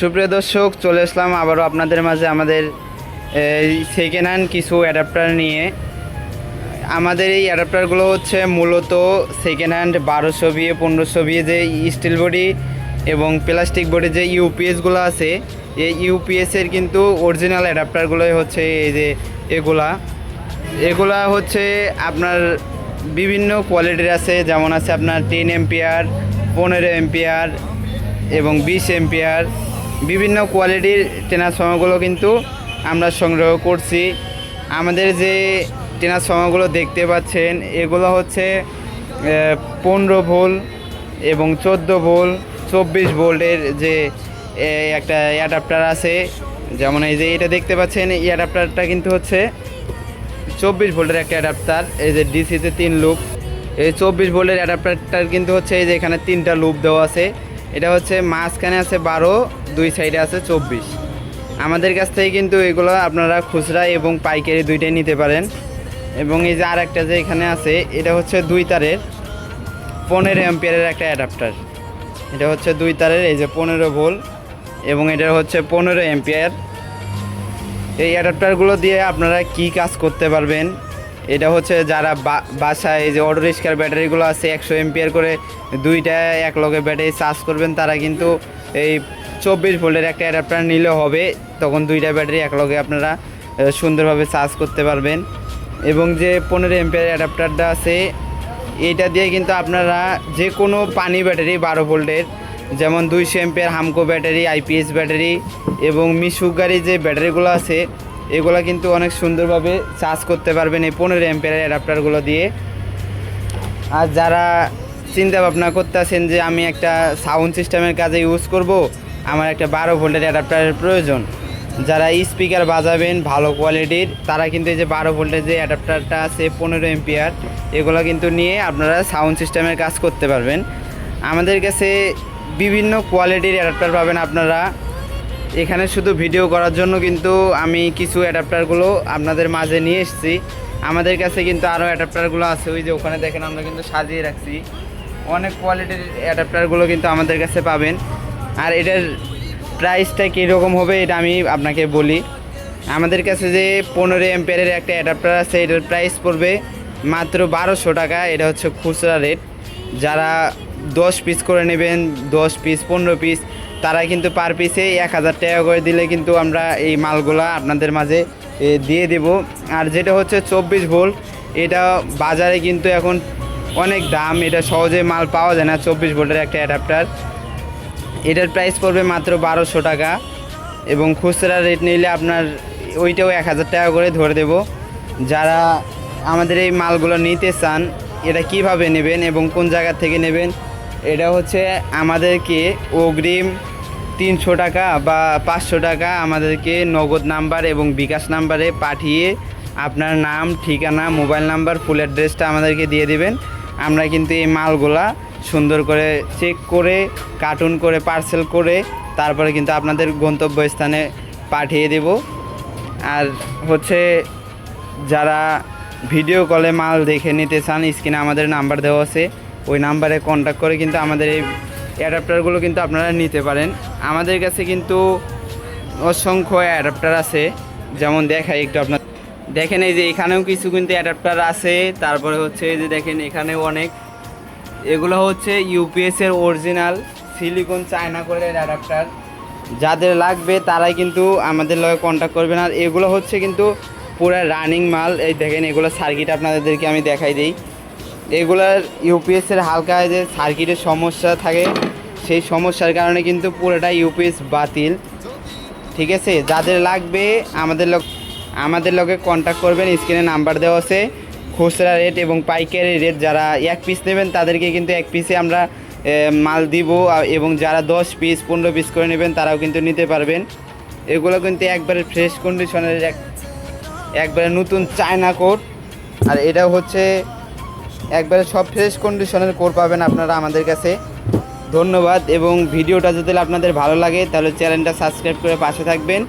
সুপ্রিয় দর্শক, চলে আসলাম আবারও আপনাদের মাঝে আমাদের সেকেন্ড হ্যান্ড কিছু অ্যাডাপ্টার নিয়ে। আমাদের এই অ্যাডাপ্টারগুলো হচ্ছে মূলত সেকেন্ড হ্যান্ড বারোশো বিয়ে পনেরোশো বিয়ে যে স্টিল বডি এবং প্লাস্টিক বডি যে ইউপিএসগুলো আছে, এই ইউপিএসের কিন্তু অরিজিনাল অ্যাডাপ্টারগুলোই হচ্ছে এই যে এগুলা। এগুলা হচ্ছে আপনার বিভিন্ন কোয়ালিটির আছে, যেমন আছে আপনার টেন এম্পিয়ার পনেরো এম্পিয়ার এবং বিশ এম্পিয়ার বিভিন্ন কোয়ালিটির ট্রান্সফর্মারগুলো কিন্তু আমরা সংগ্রহ করছি। আমাদের যে ট্রান্সফর্মারগুলো দেখতে পাচ্ছেন, এগুলো হচ্ছে পনেরো ভোল এবং চোদ্দ ভোল, চব্বিশ ভোল্টের যে একটা অ্যাডাপ্টার আছে। যেমন এই যে এটা দেখতে পাচ্ছেন, এই অ্যাডাপ্টারটা কিন্তু হচ্ছে চব্বিশ ভোল্টের একটা অ্যাডাপ্টার, এই যে ডিসিতে তিন লুপ। এই চব্বিশ ভোল্টের অ্যাডাপ্টারটার কিন্তু হচ্ছে এই যে এখানে তিনটা লুপ দেওয়া আছে। এটা হচ্ছে মাঝখানে আছে বারো দুই সাইডে আছে চব্বিশ। আমাদের কাছ থেকে কিন্তু এগুলো আপনারা খুচরা এবং পাইকারি দুইটাই নিতে পারেন। এবং এই যে আর একটা যে এখানে আছে, এটা হচ্ছে দুই তারের পনেরো এম্পিয়ারের একটা অ্যাডাপ্টার। এটা হচ্ছে দুই তারের, এই যে পনেরো ভোল এবং এটা হচ্ছে পনেরো এম্পিয়ার এই অ্যাডাপ্টারগুলো দিয়ে আপনারা কি কাজ করতে পারবেন? এটা হচ্ছে যারা বাসায় এই যে অটো রিক্সার ব্যাটারিগুলো আছে, একশো এম্পিয়ার করে দুইটা, এক লগে ব্যাটারি চার্জ করবেন, তারা কিন্তু এই চব্বিশ ভোল্টের একটা অ্যাডাপ্টার নিলে হবে। তখন দুইটা ব্যাটারি এক লগে আপনারা সুন্দরভাবে চার্জ করতে পারবেন। এবং যে পনেরো এম্পিয়ার অ্যাডাপ্টারটা আছে, এইটা দিয়ে কিন্তু আপনারা যে কোনো পানি ব্যাটারি বারো ভোল্টের, যেমন দুইশো ampere Hamko battery IPS battery এবং মিশুক গাড়ির যে ব্যাটারিগুলো আছে, এগুলো কিন্তু অনেক সুন্দরভাবে চার্জ করতে পারবেন এই পনেরো এম্পিয়ারের অ্যাডাপ্টারগুলো দিয়ে। আর যারা চিন্তা ভাবনা করতেছেন যে আমি একটা সাউন্ড সিস্টেমের কাজে ইউজ করব আমার একটা বারো ভোল্টের অ্যাডাপ্টারের প্রয়োজন। যারা স্পিকার বাজাবেন ভালো কোয়ালিটির তারা কিন্তু এই যে বারো ভোল্টের যে অ্যাডাপ্টারটা আছে, পনেরো এম্পিয়ার এগুলো কিন্তু নিয়ে আপনারা সাউন্ড সিস্টেমের কাজ করতে পারবেন। আমাদের কাছে বিভিন্ন কোয়ালিটির অ্যাডাপ্টার পাবেন আপনারা। এখানে শুধু ভিডিও করার জন্য কিন্তু আমি কিছু অ্যাডাপ্টারগুলো আপনাদের মাঝে নিয়ে এসেছি। আমাদের কাছে কিন্তু আরও অ্যাডাপ্টারগুলো আছে, ওই যে ওখানে দেখেন আমরা কিন্তু সাজিয়ে রাখছি। অনেক কোয়ালিটির অ্যাডাপ্টারগুলো কিন্তু আমাদের কাছে পাবেন। আর এটার প্রাইসটা কীরকম হবে, এটা আমি আপনাকে বলি। আমাদের কাছে যে পনেরো এম্পিয়ারের একটা অ্যাডাপ্টার আছে, এটার প্রাইস পড়বে মাত্র বারোশো টাকা। এটা হচ্ছে খুচরা রেট যারা দশ পিস করে নেবেন, দশ পিস পনেরো পিস তারা কিন্তু পার পিসে এক হাজার টাকা করে দিলে কিন্তু আমরা এই মালগুলা আপনাদের মাঝে দিয়ে দেব। আর যেটা হচ্ছে চব্বিশ ভোল্ট এটা বাজারে কিন্তু এখন অনেক দাম। এটা সহজে মাল পাওয়া যায় না, চব্বিশ ভোল্টের একটা অ্যাডাপ্টার এটার প্রাইস পড়বে মাত্র বারোশো টাকা এবং খুচরা রেট নিলে আপনার ওইটাও এক হাজার টাকা করে ধরে দেব। যারা আমাদের এই মালগুলো নিতে চান, এটা কীভাবে নেবেন এবং কোন জায়গা থেকে নেবেন, এটা হচ্ছে আমাদেরকে অগ্রিম তিনশো টাকা বা পাঁচশো টাকা আমাদেরকে নগদ নাম্বার এবং বিকাশ নাম্বারে পাঠিয়ে আপনার নাম, ঠিকানা, মোবাইল নাম্বার ফুল অ্যাড্রেসটা আমাদেরকে দিয়ে দেবেন। আমরা কিন্তু এই মালগুলা সুন্দর করে চেক করে কার্টুন করে পার্সেল করে, তারপরে কিন্তু আপনাদের গন্তব্যস্থানে পাঠিয়ে দেব। আর হচ্ছে যারা ভিডিও কলে মাল দেখে নিতে চান স্ক্রিনে আমাদের নাম্বার দেওয়া আছে। ওই নাম্বারে কন্ট্যাক্ট করে কিন্তু আমাদের এই অ্যাডাপ্টারগুলো কিন্তু আপনারা নিতে পারেন। আমাদের কাছে কিন্তু অসংখ্য অ্যাডাপ্টার আছে। যেমন দেখাই একটু আপনার দেখেন এই যে এখানেও কিছু কিন্তু অ্যাডাপ্টার আছে। তারপরে হচ্ছে যে দেখেন এখানেও অনেক এগুলো হচ্ছে ইউপিএসের অরিজিনাল সিলিকন চায়না করে অ্যাডাপ্টার যাদের লাগবে তারাই কিন্তু আমাদের লগে কন্ট্যাক্ট করবেন। আর এগুলো হচ্ছে কিন্তু পুরো রানিং মাল। এই দেখেন, এগুলো সার্কিট আপনাদেরকে আমি দেখাই দিই। এগুলার ইউপিএসের হালকা যে সার্কিটের সমস্যা থাকে, সেই সমস্যার কারণে কিন্তু পুরোটা ইউপিএস বাতিল। ঠিক আছে? যাদের লাগবে আমাদের লোক আমাদের লগে কন্ট্যাক্ট করবেন। স্ক্রিনে নাম্বার দেওয়া আছে। খুচরা রেট এবং পাইকারি রেট যারা এক পিস নেবেন, তাদেরকে কিন্তু এক পিসে আমরা মাল দিব এবং যারা দশ পিস পনেরো পিস করে নেবেন, তারাও কিন্তু নিতে পারবেন। এগুলো কিন্তু একবারে ফ্রেশ কন্ডিশনের এক, একবারে নতুন চায়না কোট। আর এটা হচ্ছে, একবারে সব ফ্রেশ কন্ডিশনের কোট পাবেন আপনারা আমাদের কাছে। ধন্যবাদ, এবং ভিডিওটা যদি আপনাদের ভালো লাগে, তাহলে চ্যানেলটা সাবস্ক্রাইব করে পাশে থাকবেন।